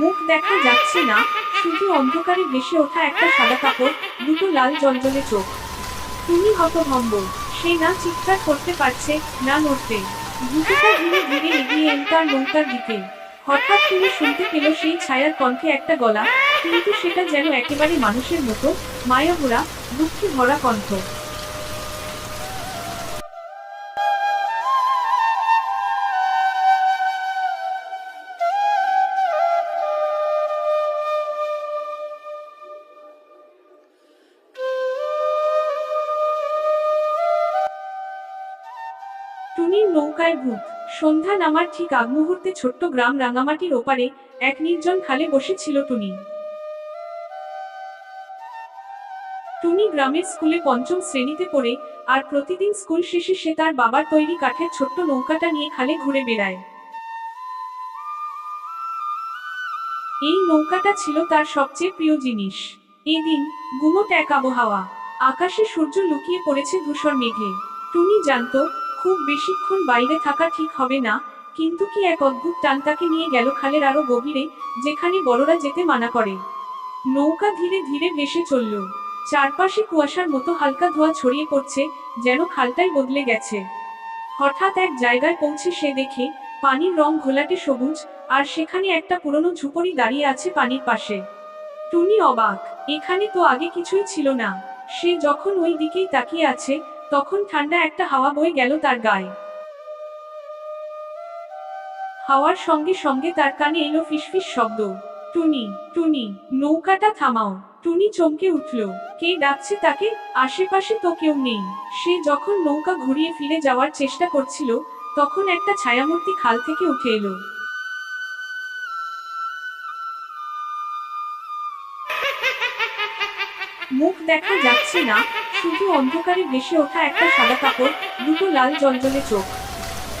মুখ দেখা যাচ্ছে না, শুধু অন্ধকারে ভেসে ওঠা একটা সাদা কাপড়, দুটো লাল জলজলে চোখ। তুমি হতভম্ব, সে না চিৎকার করতে পারছে, না নড়তে। ভূতিকা ধীরে ধীরে এগিয়ে এল তার নৌকার দিকে। হঠাৎ তুমি শুনতে পেল সেই ছায়ার কণ্ঠে একটা গলা, কিন্তু সেটা যেন একেবারে মানুষের মতো মায়াভরা দুঃখে ভরা কণ্ঠ। টুনির নৌকায় ভূত। সন্ধ্যা নামার ঠিক আগ মুহূর্তে ছোট্ট গ্রাম রাঙামাটির ওপারে এক নির্জন খালে বসেছিল টুনি। টুনি গ্রামের স্কুলে পঞ্চম শ্রেণীতে পড়ে আর প্রতিদিন স্কুল শেষে সে তার বাবার তৈরি কাঠের ছোট্ট নৌকাটা নিয়ে খালে ঘুরে বেড়ায়। এই নৌকাটা ছিল তার সবচেয়ে প্রিয় জিনিস। এদিন গুমট এক আবহাওয়া। আকাশে সূর্য লুকিয়ে পড়েছে ধূসর মেঘে। টুনি জানতো খুব বেশিক্ষণ বাইরে থাকা ঠিক হবে না, কিন্তু কি এক অদ্ভুত টান তাকে নিয়ে গেল খালের আরও গভীরে, যেখানে বড়রা যেতে মানা করে। নৌকা ধীরে ধীরে ভেসে চলল। চারপাশে কুয়াশার মতো হালকা ধোঁয়া ছড়িয়ে পড়ছে, যেন খালটাই বদলে গেছে। হঠাৎ এক জায়গায় পৌঁছে সে দেখে, পানির রং ঘোলাটে সবুজ, আর সেখানে একটা পুরনো ঝুপড়ি দাঁড়িয়ে আছে পানির পাশে। টুনি অবাক, এখানে তো আগে কিছুই ছিল না। সে যখন ওই দিকেই তাকিয়ে আছে তখন ঠান্ডা একটা হাওয়া বয়ে গেল তার গায়ে। হাওয়ার সঙ্গে সঙ্গে তার কানে এলো ফিসফিস শব্দ। টুনি টুনি, নৌকাটা থামাও। টুনি চমকে উঠল। কে ডাকছে তাকে? আশেপাশে তো কেউ নেই। সে যখন নৌকা ঘুরিয়ে ফিরে যাওয়ার চেষ্টা করছিল, তখন একটা ছায়ামূর্তি খাল থেকে উঠে এলো। মুখ দেখা যাচ্ছে না। শুধু অন্ধকারে ভেসে ওঠা একটা সাদা কাপড় দুটো লাল জলজলে চোখ।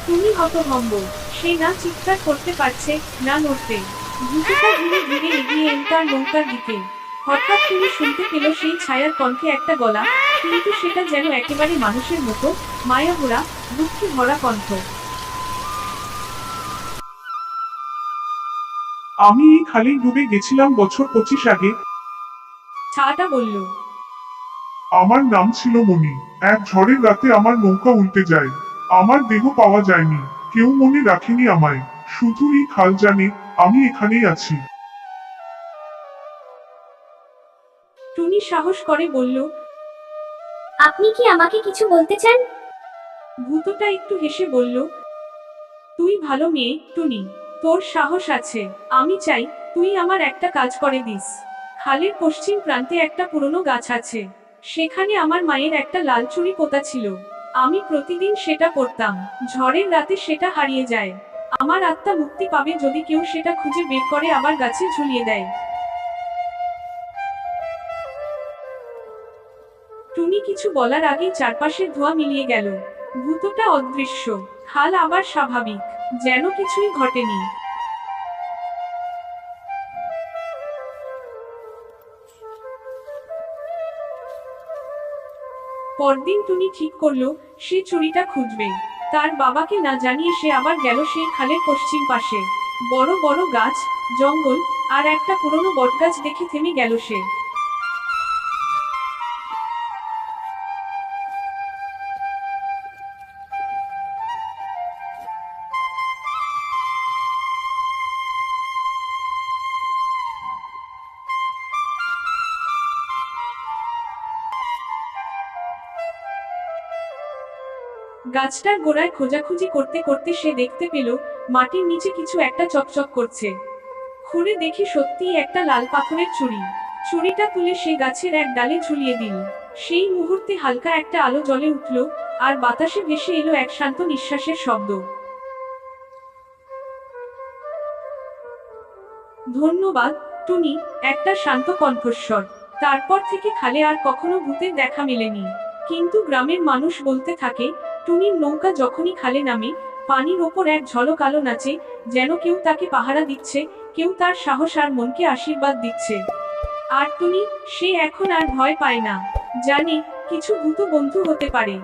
তুমি হতভম্ব। সে না চিৎকার করতে পারছে না নড়তে। ভূতিকা ধীরে ধীরে এগিয়ে এল তার নৌকার দিকে। হঠাৎ তুমি শুনতে পেল সেই ছায়ার কণ্ঠে একটা গলা কিন্তু সেটা যেন একেবারে মানুষের মতো মায়া মায়াভরা দুঃখে ভরা কণ্ঠ। আমি এই খালেই ডুবে গেছিলাম বছর পঁচিশ আগে। ছাটা বলল আমার নাম ছিল মনি এক ঝড়ের রাতে আমার নৌকা উল্টে যায়। আমার দেহ পাওয়া যায়নি। কেউ মনে রাখেনি আমায়। শুধু এই খাল জানে আমি এখানেই আছি। টুনি সাহস করে বলল আপনি কি আমাকে কিছু বলতে চান? ভূতটা একটু হেসে বলল তুই ভালো মেয়ে টুনি। তোর সাহস আছে। আমি চাই তুই আমার একটা কাজ করে দিস। খালের পশ্চিম প্রান্তে একটা পুরনো গাছ আছে। সেখানে আমার মায়ের একটা লাল চুড়ি পোতা ছিল। আমি প্রতিদিন সেটা পরতাম। ঝড়ের রাতে সেটা হারিয়ে যায়। আমার আত্মা মুক্তি পাবে যদি কেউ সেটা খুঁজে বের করে আবার গাছে ঝুলিয়ে দেয়। টুনি কিছু বলার আগেই চারপাশের ধোঁয়া মিলিয়ে গেল। ভূতটা অদৃশ্য। খাল আবার স্বাভাবিক। যেন কিছুই ঘটেনি। পরদিন টুনি ঠিক করল, সে চুরিটা খুঁজবে। তার বাবাকে না জানিয়ে সে আবার গেল সেই খালের পশ্চিম পাশে। বড় বড় গাছ, জঙ্গল, আর একটা পুরনো বটগাছ দেখে থেমে গেল সে। গাছটার গোড়ায় খোঁজাখুঁজি করতে করতে সে দেখতে পেল, মাটির নিচে কিছু একটা চকচক করছে। খুঁড়ে দেখে সত্যিই একটা লাল পাথরের চুড়ি। চুড়িটা তুলে সে গাছের এক ডালে ঝুলিয়ে দিল। সেই মুহূর্তে হালকা একটা আলো জ্বলে উঠল, আর বাতাসে ভেসে এলো এক শান্ত নিঃশ্বাসের শব্দ। ধন্যবাদ, টুনি, একটা শান্ত কণ্ঠস্বর। তারপর থেকে খালে আর কখনো ভূতের দেখা মেলেনি। কিন্তু গ্রামের মানুষ বলতে থাকে টুনির নৌকা যখনই খালে নামে, পানির ওপর এক ঝলক আলো নাচে, যেন কেউ তাকে পাহারা দিচ্ছে, কেউ তার সাহস আর মনকে আশীর্বাদ দিচ্ছে। আর টুনি, সে এখন আর ভয় পায় না। জানে, কিছু ভূত বন্ধু হতে পারে।